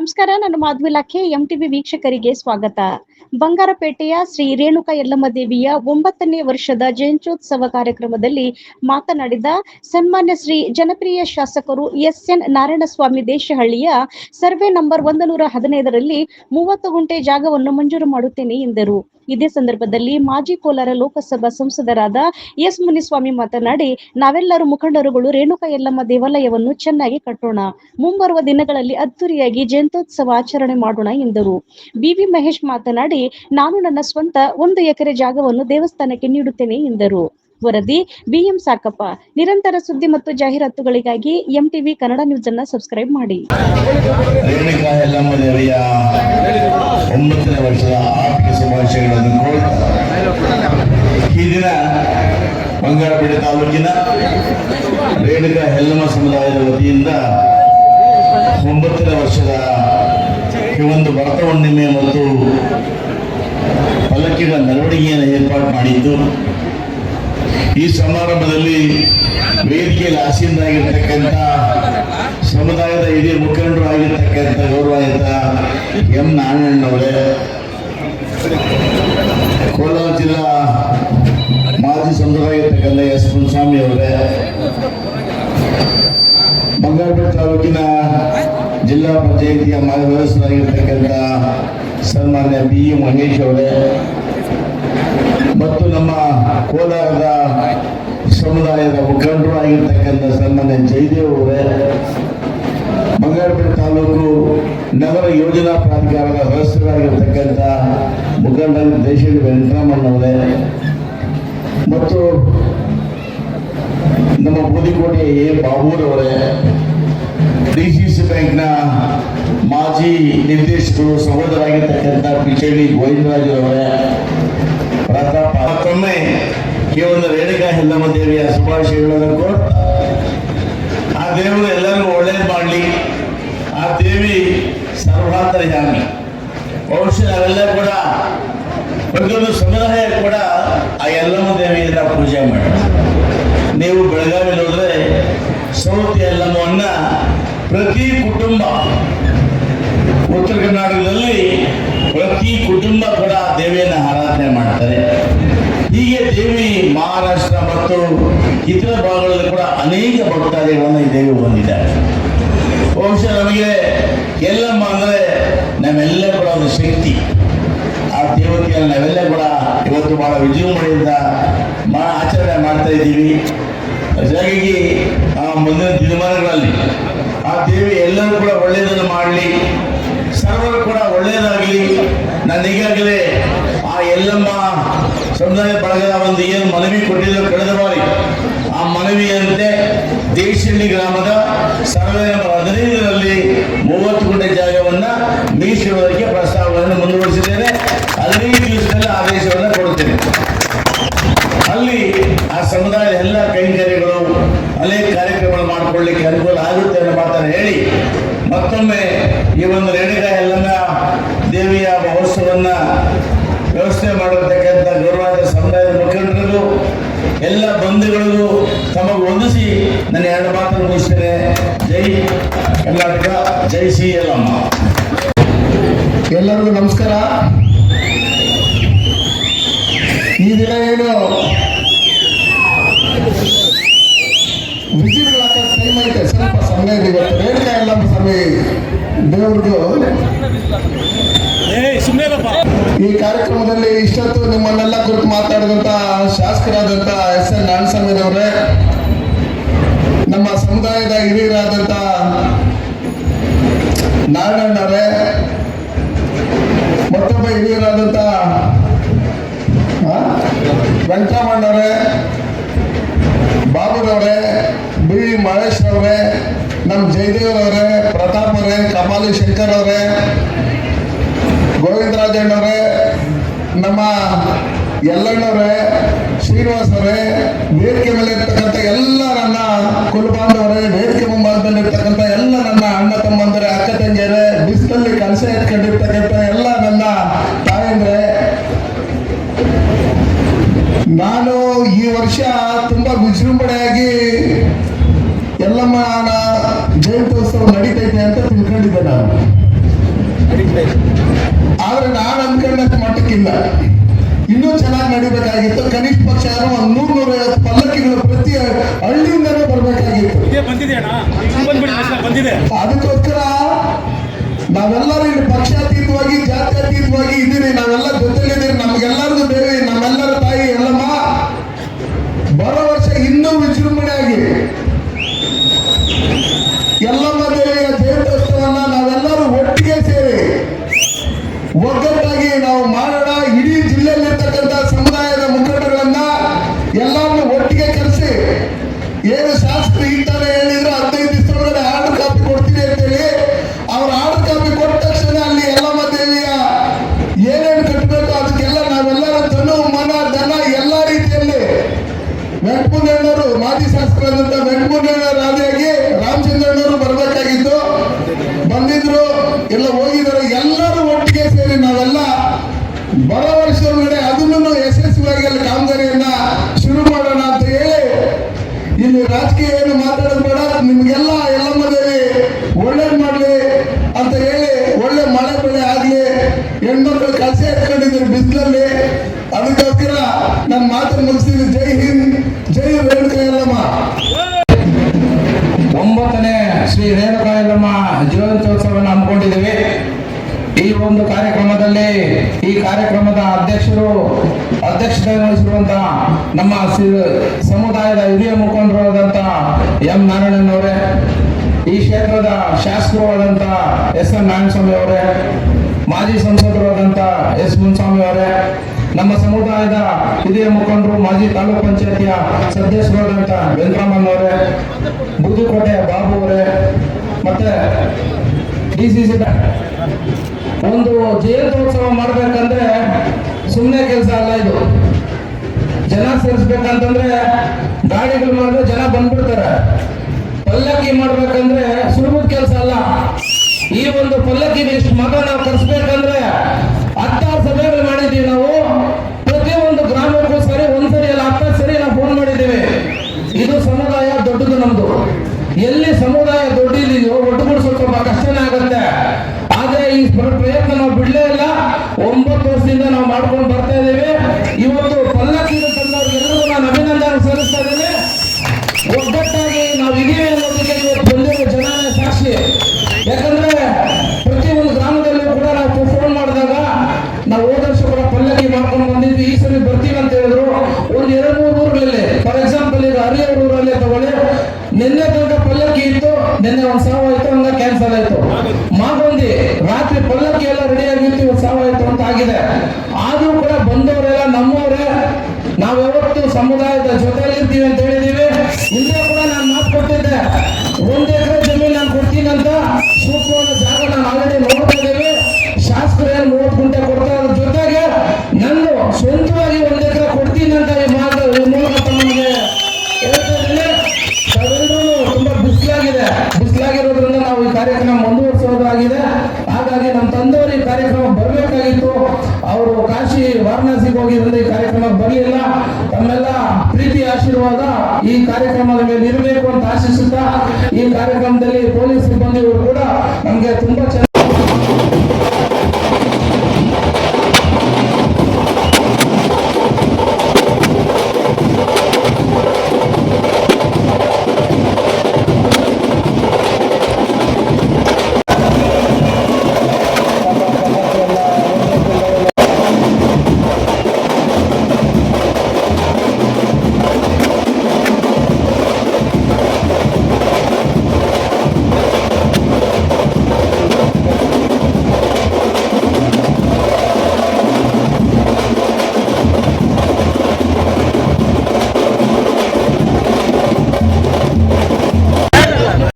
ನಮಸ್ಕಾರ, ನಾನು ಇಲಾಖೆ ಎಂ ಟಿವಿ ವೀಕ್ಷಕರಿಗೆ ಸ್ವಾಗತ. ಬಂಗಾರಪೇಟೆಯ ಶ್ರೀ ರೇಣುಕಾ ಯಲ್ಲಮ್ಮ ದೇವಿಯ ಒಂಬತ್ತನೇ ವರ್ಷದ ಜಯಂತ್ಯೋತ್ಸವ ಕಾರ್ಯಕ್ರಮದಲ್ಲಿ ಮಾತನಾಡಿದ ಸನ್ಮಾನ್ಯ ಶ್ರೀ ಜನಪ್ರಿಯ ಶಾಸಕರು ಎಸ್ ಎನ್ ನಾರಾಯಣಸ್ವಾಮಿ ದೇಶಹಳ್ಳಿಯ ಸರ್ವೆ ನಂಬರ್ ಒಂದು ನೂರ ಹದಿನೈದರಲ್ಲಿ ಮೂವತ್ತು ಗುಂಟೆ ಜಾಗವನ್ನು ಮಂಜೂರು ಮಾಡುತ್ತೇನೆ ಎಂದರು. ಇದೇ ಸಂದರ್ಭದಲ್ಲಿ ಮಾಜಿ ಕೋಲಾರ ಲೋಕಸಭಾ ಸಂಸದರಾದ ಎಸ್ ಮುನಿಸ್ವಾಮಿ ಮಾತನಾಡಿ, ನಾವೆಲ್ಲರೂ ಮುಖಂಡರುಗಳು ರೇಣುಕಾ ಯಲ್ಲಮ್ಮ ದೇವಾಲಯವನ್ನು ಚೆನ್ನಾಗಿ ಕಟ್ಟೋಣ. ಮುಂಬರುವ ದಿನಗಳಲ್ಲಿ ಅದ್ದೂರಿಯಾಗಿ ಜಯಂತೋತ್ಸವ ಆಚರಣೆ ಮಾಡೋಣ ಎಂದರು. ಬಿವಿ ಮಹೇಶ್ ಮಾತನಾಡಿ, ನಾನು ನನ್ನ ಸ್ವಂತ ಒಂದು ಎಕರೆ ಜಾಗವನ್ನು ದೇವಸ್ಥಾನಕ್ಕೆ ನೀಡುತ್ತೇನೆ ಎಂದರು. ವರದಿ ಬಿಎಂ ಸಾಕಪ್ಪ. ನಿರಂತರ ಸುದ್ದಿ ಮತ್ತು ಜಾಹೀರಾತುಗಳಿಗಾಗಿ ಎಂಟಿವಿ ಕನ್ನಡ ನ್ಯೂಸ್ ಅನ್ನ ಸಬ್ಸ್ಕ್ರೈಬ್ ಮಾಡಿ. ಒಂಬತ್ತನೇ ವರ್ಷದ ಆರ್ಥಿಕ ಈ ದಿನ ಬಂಗಾರಪೇಟೆ ತಾಲೂಕಿನ ರೇಣುಕಾ ಹೆಲ್ಲಮ್ಮ ಸಮುದಾಯದ ವತಿಯಿಂದ ಒಂಬತ್ತನೇ ವರ್ಷದ ಈ ಒಂದು ಭರತ ಹುಣ್ಣಿಮೆ ಮತ್ತು ಪಲ್ಲಕ್ಕಿಗಳ ಮೆರವಣಿಗೆಯನ್ನು ಏರ್ಪಾಡು ಮಾಡಿದ್ದು ಈ ಸಮಾರಂಭದಲ್ಲಿ ವೇದಿಕೆಯಲ್ಲಿ ಆಸೀನರಾಗಿರ್ತಕ್ಕಂಥ ಸಮುದಾಯದ ಹಿರಿಯ ಮುಖಂಡರು ಆಗಿರ್ತಕ್ಕಂಥ ಗೌರವಾಯಿತ ಎಂ ನಾರಾಯಣನವರೇ ಕೋಲಾರ ಜಿಲ್ಲಾ ಮಾಜಿ ಸಂಸದರಾಗಿರ್ತಕ್ಕಂಥ ಎಸ್ ಮುನ್ಸ್ವಾಮಿ ಅವರೇ, ಬಂಗಾರಪೇಟೆ ತಾಲೂಕಿನ ಜಿಲ್ಲಾ ಪಂಚಾಯಿತಿಯ ಮಾಜಿ ಸದಸ್ಯರಾಗಿರ್ತಕ್ಕಂಥ ಸನ್ಮಾನ್ಯ ಬಿ ಮಹೇಶ್ ಅವರೇ ನಮ್ಮ ಕೋಲಾರದ ಸಮುದಾಯದ ಮುಖಂಡರು ಆಗಿರ್ತಕ್ಕಂಥ ಸನ್ಮಾನ್ಯ ಜಯದೇವ್ ಅವರೇ, ಬಂಗಾರಪೇಟೆ ತಾಲೂಕು ನಗರ ಯೋಜನಾ ಪ್ರಾಧಿಕಾರದ ಸದಸ್ಯರಾಗಿರ್ತಕ್ಕಂಥ ಮುಖಂಡ ದೇಶಿ ವೆಂಕಟರಾಮಣ್ಣವರೇ ಮತ್ತು ನಮ್ಮ ಬೂದಿಕೋಟೆ ಎ. ಬಾಬೂರವರೇ ಡಿ ಸಿ ಸಿ ಬ್ಯಾಂಕ್ನ ಮಾಜಿ ನಿರ್ದೇಶಕರು, ಸಹೋದರಾಗಿರ್ತಕ್ಕಂಥ ಪಿಚಡಿ ಗೋವಿಂದರಾಜರವರೇ ಪ್ರತಾಪ ಮತ್ತೊಮ್ಮೆ ಈ ಒಂದು ರೇಣುಕಾ ಹೆಲ್ಲಮ್ಮ ದೇವಿಯ ಶುಭಾಶಯಗಳನ್ನು ಕೊಟ್ಟು ಆ ದೇವರು ಎಲ್ಲರಿಗೂ ಒಳ್ಳೇದು ಮಾಡಲಿ. ಆ ದೇವಿ ಸರ್ವಾಂತರ್ಯಾಮಿ. ಬಹುಶಃ ನಾವೆಲ್ಲ ಕೂಡ ಪ್ರತಿಯೊಂದು ಸಮುದಾಯ ಕೂಡ ಆ ಎಲ್ಲಮ್ಮ ದೇವಿಯಿಂದ ಪೂಜೆ ಮಾಡಿ ನೀವು ಬೆಳಗಾವಿಯಲ್ಲಿ ಹೋದ್ರೆ ಸೌತ್ ಯಲ್ಲಮ್ಮವನ್ನ ಪ್ರತಿ ಕುಟುಂಬ ಮಹಾರಾಷ್ಟ್ರ ಮತ್ತು ಇತರ ಭಾಗಗಳಲ್ಲಿ ಕೂಡ ಅನೇಕ ಭಕ್ತಾದಿಗಳನ್ನು ಈ ದೇವಿ ಹೊಂದಿದ್ದಾರೆ. ಬಹುಶಃ ನಮಗೆ ಎಲ್ಲಮ್ಮ ಅಂದರೆ ನಮ್ಮೆಲ್ಲ ಕೂಡ ಒಂದು ಶಕ್ತಿ. ಆ ದೇವತೆಯನ್ನು ನಾವೆಲ್ಲ ಕೂಡ ಇವತ್ತು ಬಹಳ ವಿಜೃಂಭಣೆಯಿಂದ ಮಾ ಆಚರಣೆ ಮಾಡ್ತಾ ಇದ್ದೀವಿ. ಹಾಗಾಗಿ ಆ ಮುಂದಿನ ದಿನಮಾನಗಳಲ್ಲಿ ಆ ದೇವಿ ಎಲ್ಲರೂ ಕೂಡ ಒಳ್ಳೆಯದನ್ನು ಮಾಡಲಿ. ಸರ್ವರು ಕೂಡ ಒಳ್ಳೆಯದಾಗಲಿ ನಾನು ಈಗಾಗಲೇ ಆ ಎಲ್ಲಮ್ಮ ಸಮುದಾಯ ಬಳಗದ ಒಂದು ಏನು ಮನವಿ ಕೊಟ್ಟಿದ್ರು ಕಳೆದ ಬಾರಿ, ಆ ಮನವಿಯಂತೆ ದೇಶಿಹಳ್ಳಿ ಗ್ರಾಮದ ಸರ್ವೆ ನಂಬರ್ ಹದಿನೈದರಲ್ಲಿ ಮೂವತ್ತು ಗುಂಟೆ ಜಾಗವನ್ನ ಮೀಸಲಿಡುವುದಕ್ಕೆ ಪ್ರಸ್ತಾವವನ್ನು ಮುಂದುವರಿಸಿದ್ದೇನೆ. ಹದಿನೈದು ದಿವಸದಲ್ಲಿ ಆದೇಶವನ್ನು ಕೊಡುತ್ತೇನೆ. ಅಲ್ಲಿ ಆ ಸಮುದಾಯದ ಎಲ್ಲ ಕೈಂಕರ್ಯಗಳು ಅನೇಕ ಕಾರ್ಯಕ್ರಮಗಳು ಮಾಡಿಕೊಳ್ಳಿಕ್ಕೆ ಅನುಕೂಲ ಆಗುತ್ತೆ ಅನ್ನೋ ಮಾತನ್ನು ಹೇಳಿ ಮತ್ತೊಮ್ಮೆ ಈ ಒಂದು ರೇಣುಕಾ ಎಲ್ಲಮ್ಮ ದೇವಿಯ ಕರ್ನಾಟಕ ಜೈ ಸಿ ಎಲ್ಲಮ್ಮ ಎಲ್ಲರಿಗೂ ನಮಸ್ಕಾರ. ಈ ದಿನ ಏನು? ವಿಸಿಟ್ಗಳು ಹಾಕೋ ಟೈಮ್ ಐತೆ. ಸ್ವಲ್ಪ ಸಮಯ ಇದೆ ಇವತ್ತು. ರೇಣುಕಾ ಎಲ್ಲಮ್ಮ ಸ್ವಾಮಿ ದೇವ್ರದ್ದು ಈ ಕಾರ್ಯಕ್ರಮದಲ್ಲಿ ಇಷ್ಟೊತ್ತು ನಿಮ್ಮನ್ನೆಲ್ಲ ಕುರಿತು ಮಾತಾಡಿದಂತ ಶಾಸಕರಾದಂತ ಎಸ್ ಎನ್ ನಾರಾಯಣಸ್ವಾಮಿರವರೇ ನಮ್ಮ ಸಮುದಾಯದ ಹಿರಿಯರಾದಂತಹ ನಾರಾಯಣರೇ ಮತ್ತೊಬ್ಬ ಹಿರಿಯರಾದಂಥ ವೆಂಕಟರಮಣ್ಣವರೇ ಬಾಬುರವರೇ, ಬಿ. ಮಹೇಶ್ ಅವರೇ ನಮ್ಮ ಜಯದೇವ್ರವರೇ ಪ್ರತಾಪ್ ಅವರೇ ಕಪಾಲಿ ಶಂಕರ್ ಅವರೇ ಗೋವಿಂದರಾಜಣ್ಣವರೇ ನಮ್ಮ ಎಲ್ಲಣ್ಣವರೇ ಶ್ರೀನಿವಾಸ್ ಅವರೇ ವೇದಿಕೆ ಮೇಲೆ ಇರ್ತಕ್ಕಂಥ ಎಲ್ಲ ನನ್ನ ಕುಲಬಾಂಧವರೇ ವೇದಿಕೆ ಮುಂಭಾಗದಲ್ಲಿರ್ತಕ್ಕಂಥ ಎಲ್ಲ ನನ್ನ ಅಣ್ಣ ತಮ್ಮಂದರೆ, ಅಕ್ಕ ತಂಗಿಯರೇ, ಬಿಸಿಲಲ್ಲಿ ಕೆಲಸ ಎತ್ಕೊಂಡಿರ್ತಕ್ಕಂಥ ಎಲ್ಲ ನನ್ನ ತಾಯಂದ್ರೆ, ನಾನು ಈ ವರ್ಷ ತುಂಬಾ ವಿಜೃಂಭಣೆಯಾಗಿ ಎಲ್ಲಮ್ಮನ ಜಯಂತ್ಯೋತ್ಸವ ನಡೀತೈತೆ ಅದಕ್ಕೋಸ್ಕರ ನಾವೆಲ್ಲರೂ ಪಕ್ಷಾತೀತವಾಗಿ ಜಾತ್ಯತೀತವಾಗಿ ಇದ್ದೀರಿ. ನಾವೆಲ್ಲ ಜೊತೆಗಿದ್ದೀರಿ ನಮ್ಗೆಲ್ಲರಿಗೂ ಬೇರೆ ಇಲ್ಲಿ ರಾಜಕೀಯ ಏನು ಮಾತಾಡೋದು ಬೇಡ. ನಿಮ್ಗೆಲ್ಲ ಎಲ್ಲಮ್ಮ ದೇವಿ ಒಳ್ಳೇದ್ ಮಾಡ್ಲಿ ಅಂತ ಹೇಳಿ ಒಳ್ಳೆ ಮಳೆ ಬೆಳೆ ಆಗ್ಲಿ, ಹೆಣ್ಮಕ್ಳು ಕಲಸೆ ಎತ್ಕೊಂಡಿದ್ರು ಬಿಸಿಲಲ್ಲಿ. ಅದಕ್ಕೋಸ್ಕರ ನನ್ನ ಮಾತನ್ನು ಮುಗಿಸಿದ್ರು ಜೈ ಹಿಂದ್, ಜೈ ರೇಣುಕಾ ಯಲ್ಲಮ್ಮ. ಒಂಬತ್ತನೇ ಶ್ರೀ ರೇಣುಕಾಯಲ್ಲಮ್ಮ ಜಯಂತ್ಯೋತ್ಸವವನ್ನು ಹಮ್ಮಿಕೊಂಡಿದ್ದೀವಿ. ಈ ಒಂದು ಕಾರ್ಯಕ್ರಮದಲ್ಲಿ ಈ ಕಾರ್ಯಕ್ರಮದ ಅಧ್ಯಕ್ಷರು ಅಧ್ಯಕ್ಷತೆ ವಹಿಸಿರುವಂತಹ ನಮ್ಮ ಸಮುದಾಯದ ಹಿರಿಯ ಮುಖಂಡರಾದಂತಹ ಎಂ ನಾರಾಯಣನವರೇ ಈ ಕ್ಷೇತ್ರದ ಶಾಸಕರು ಆದಂಥ ಎಸ್ ಎನ್ ನಾರಾಯಣಸ್ವಾಮಿ ಅವರೇ, ಮಾಜಿ ಸಂಸದರಾದಂತಹ ಎಸ್ ಮುನ್ಸ್ವಾಮಿ ಅವರೇ, ನಮ್ಮ ಸಮುದಾಯದ ಹಿರಿಯ ಮುಖಂಡರು, ಮಾಜಿ ತಾಲೂಕ್ ಪಂಚಾಯತಿಯ ಸದಸ್ಯರಾದಂಥ ಅವರೇ ಬೂದುಕೋಟೆ ಬಾಬು ಅವರೇ, ಮತ್ತೆ ಡಿ ಸಿ ಸಿ ಒಂದು ಜಯಂತ್ಯೋತ್ಸವ ಮಾಡ್ಬೇಕಂದ್ರೆ ಸುಮ್ಮನೆ ಕೆಲಸ ಅಲ್ಲ ಇದು. ಜನ ಸೇರಿಸ್ಬೇಕಂತಂದ್ರೆ ಗಾಡಿಗಳು ಮಾಡಿದ್ರೆ ಜನ ಬಂದ್ಬಿಡ್ತಾರೆ. ಪಲ್ಲಕ್ಕಿ ಮಾಡ್ಬೇಕಂದ್ರೆ ಸುಲಭದ ಕೆಲಸ ಅಲ್ಲ. ಈ ಒಂದು ಪಲ್ಲಕ್ಕಿಗೆ ಇಷ್ಟು ಮಗ ನಾವು ಕರ್ಸ್ಬೇಕಂದ್ರೆ ನಿನ್ನೆ ಒಂದ್ ಸಾವು ಆಯ್ತು ಹಂಗ ಕ್ಯಾನ್ಸಲ್ ಆಯ್ತು. ಮಾಗೊಂದಿ, ರಾತ್ರಿ ಪಲ್ಲಕ್ಕಿ ಎಲ್ಲ ರೆಡಿ ಆಗಿತ್ತು ಇವತ್ತು ಸಾವು ಆಯ್ತು ಅಂತ ಆಗಿದೆ. ಆದ್ರೂ ಕೂಡ ಬಂದವರೆಲ್ಲ ನಮ್ಮವರೇ, ನಾವ್ ಯಾವತ್ತು ಸಮುದಾಯದ ಜೊತೆಲಿ ಇರ್ತೀವಿ ಅಂತ ಹೇಳಿದೀವಿ. ಅವರು ಕಾಶಿ ವಾರಣಾಸಿಗೆ ಹೋಗಿ ಈ ಕಾರ್ಯಕ್ರಮ ಬರಲಿಲ್ಲ. ತಮ್ಮೆಲ್ಲ ಪ್ರೀತಿ ಆಶೀರ್ವಾದ ಈ ಕಾರ್ಯಕ್ರಮದ ಮೇಲೆ ಇರಬೇಕು ಅಂತ ಆಶಿಸುತ್ತಾ, ಈ ಕಾರ್ಯಕ್ರಮದಲ್ಲಿ ಪೊಲೀಸ್ ಸಿಬ್ಬಂದಿಗಳು ಕೂಡ ನಮಗೆ ತುಂಬಾ